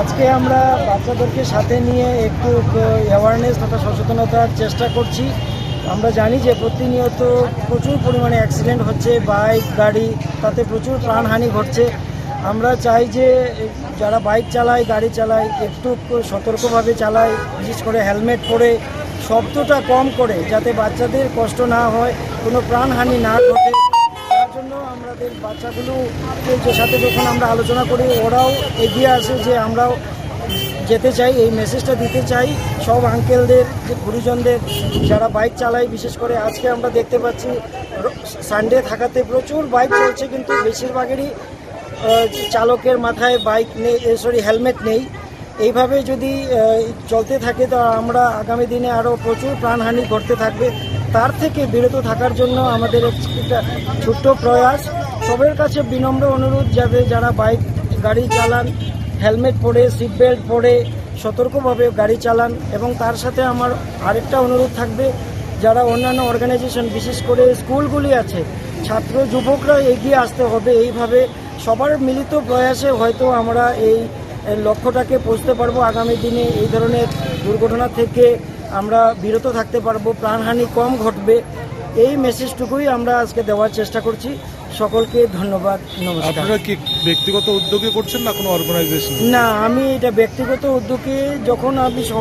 আজকে আমরা বাচ্চাদেরকে সাথে নিয়ে একটু অ্যাওয়ারনেস তথা সচেতনতার চেষ্টা করছি। আমরা জানি যে প্রতিনিয়ত প্রচুর পরিমাণে অ্যাক্সিডেন্ট হচ্ছে বাইক গাড়ি, তাতে প্রচুর প্রাণহানি ঘটছে। আমরা চাই যে যারা বাইক চালায়, গাড়ি চালায়, একটু সতর্কভাবে চালায়, বিশেষ করে হেলমেট পরে, শব্দটা কম করে, যাতে বাচ্চাদের কষ্ট না হয়, কোনো প্রাণহানি না ঘটে। আমাদের বাচ্চাগুলো সাথে যখন আমরা আলোচনা করি, ওরাও এগিয়ে আসে যে আমরাও যেতে চাই, এই মেসেজটা দিতে চাই। সব আঙ্কেলদের যে গুরুজনদের, যারা বাইক চালায়, বিশেষ করে আজকে আমরা দেখতে পাচ্ছি সানডে থাকাতে প্রচুর বাইক চলছে, কিন্তু বেশিরভাগেরই চালকের মাথায় বাইক নেই সরি হেলমেট নেই। এইভাবে যদি চলতে থাকে, তো আমরা আগামী দিনে আরও প্রচুর প্রাণহানি ঘটতে থাকবে। তার থেকে বিরত থাকার জন্য আমাদের একটা ছোট্ট প্রয়াস। সবার কাছে বিনম্র অনুরোধ যাবে যারা বাইক গাড়ি চালান, হেলমেট পরে সিট বেল্ট পরে, সতর্কভাবে গাড়ি চালান এবং তার সাথে আমার আরেকটা অনুরোধ থাকবে, যারা অন্যান্য অর্গানাইজেশন বিশেষ করে স্কুলগুলি আছে, ছাত্র যুবকরা এগিয়ে আসতে হবে। এইভাবে সবার মিলিত প্রয়াসে হয়তো আমরা এই লক্ষ্যটাকে পৌঁছতে পারব। আগামী দিনে এই ধরনের দুর্ঘটনা থেকে আমরা বিরত থাকতে পারব। প্রাণহানি কম ঘটবে। এই মেসেজটুকুই আমরা আজকে দেওয়ার চেষ্টা করছি। সকলকে ধন্যবাদ নমস্কার। আপনারা কি ব্যক্তিগত উদ্যোগে করছেন না কোনো অর্গানাইজেশন না আমি এটা ব্যক্তিগত উদ্যোগে যখন আমি